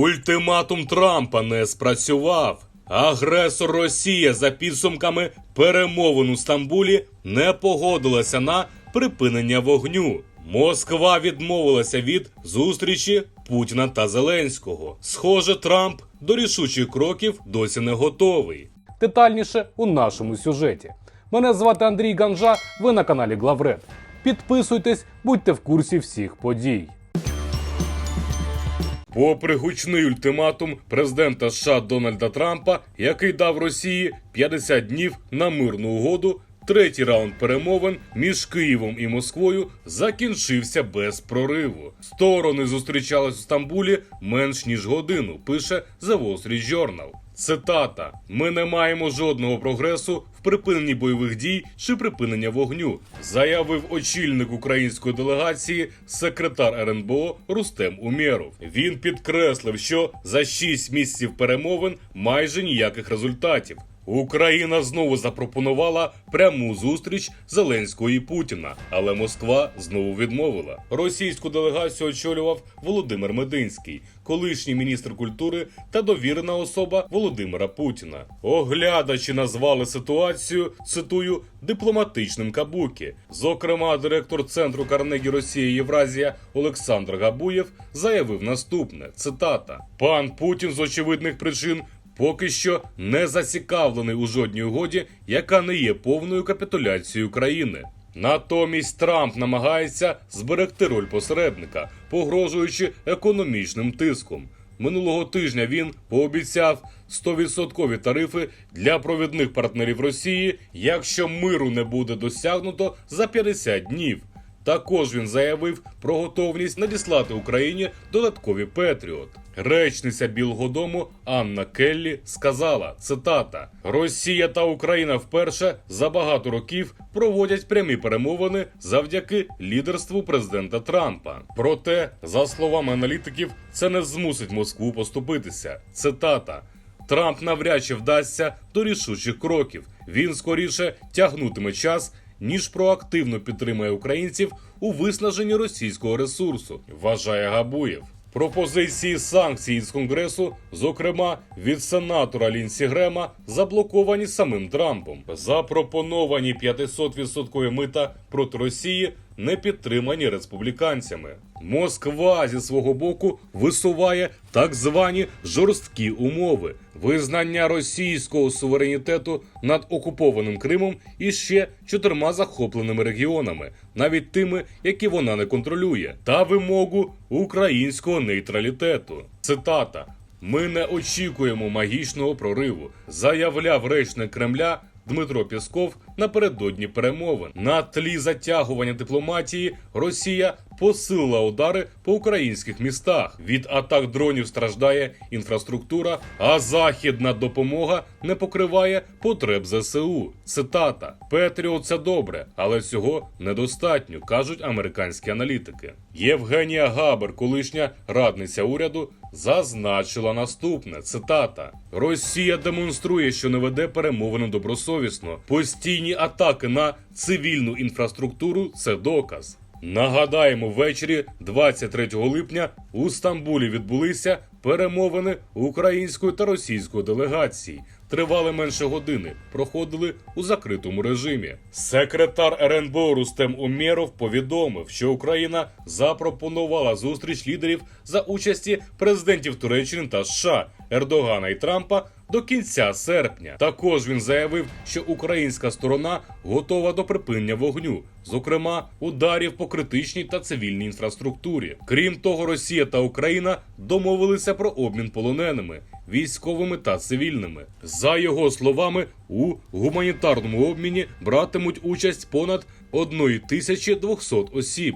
Ультиматум Трампа не спрацював. Агресор Росія за підсумками перемовин у Стамбулі не погодилася на припинення вогню. Москва відмовилася від зустрічі Путіна та Зеленського. Схоже, Трамп до рішучих кроків досі не готовий. Детальніше у нашому сюжеті. Мене звати Андрій Ганжа. Ви на каналі Главред. Підписуйтесь, будьте в курсі всіх подій. Попри гучний ультиматум президента США Дональда Трампа, який дав Росії 50 днів на мирну угоду, третій раунд перемовин між Києвом і Москвою закінчився без прориву. Сторони зустрічались у Стамбулі менш ніж годину. Пише The Wall Street Journal. Цитата: Ми не маємо жодного прогресу в припиненні бойових дій чи припинення вогню, заявив очільник української делегації, секретар РНБО Рустем Умєров. Він підкреслив, що за 6 місяців перемовин майже ніяких результатів. Україна знову запропонувала пряму зустріч Зеленського і Путіна, але Москва знову відмовила. Російську делегацію очолював Володимир Мединський, колишній міністр культури та довірена особа Володимира Путіна. Оглядачі назвали ситуацію цитую дипломатичним кабуки. Зокрема, директор центру Карнегі Росія Євразія Олександр Габуєв заявив наступне: цитата: Пан Путін з очевидних причин поки що не зацікавлений у жодній угоді, яка не є повною капітуляцією країни. Натомість Трамп намагається зберегти роль посередника, погрожуючи економічним тиском. Минулого тижня він пообіцяв 100% тарифи для провідних партнерів Росії, якщо миру не буде досягнуто за 50 днів. Також він заявив про готовність надіслати Україні додаткові Петріот. Речниця Білого Дому Анна Келлі сказала: цитата: Росія та Україна вперше за багато років проводять прямі перемовини завдяки лідерству президента Трампа. Проте, за словами аналітиків, це не змусить Москву поступитися. Цитата. Трамп навряд чи вдасться до рішучих кроків. Він скоріше тягнутиме час, ніж проактивно підтримує українців у виснаженні російського ресурсу, вважає Габуєв. Пропозиції санкцій з конгресу, зокрема від сенатора Лінсі Грема, заблоковані самим Трампом. Запропоновані 500% мита проти Росії не підтримані республіканцями. Москва зі свого боку висуває так звані жорсткі умови визнання російського суверенітету над окупованим Кримом і ще чотирма захопленими регіонами, навіть тими, які вона не контролює, та вимогу українського нейтралітету. Цитата. Ми не очікуємо магічного прориву, заявляв речник Кремля Дмитро Пісков напередодні перемовин. На тлі затягування дипломатії Росія посилила удари по українських містах. Від атак дронів страждає інфраструктура, а західна допомога не покриває потреб ЗСУ. Цитата: Петріот це добре, але цього недостатньо, кажуть американські аналітики. Євгенія Габер, колишня радниця уряду, зазначила наступне: цитата: Росія демонструє, що не веде перемовини добросовісно. Постійні атаки на цивільну інфраструктуру це доказ. Нагадаємо, ввечері 23 липня у Стамбулі відбулися перемовини української та російської делегацій. Тривали менше години, проходили у закритому режимі. Секретар РНБО Рустем Умєров повідомив, що Україна запропонувала зустріч лідерів за участі президентів Туреччини та США Ердогана і Трампа до кінця серпня. Також він заявив, що українська сторона готова до припинення вогню, зокрема ударів по критичній та цивільній інфраструктурі. Крім того, Росія та Україна домовилися про обмін полоненими, військовими та цивільними. За його словами, у гуманітарному обміні братимуть участь понад 1200 осіб.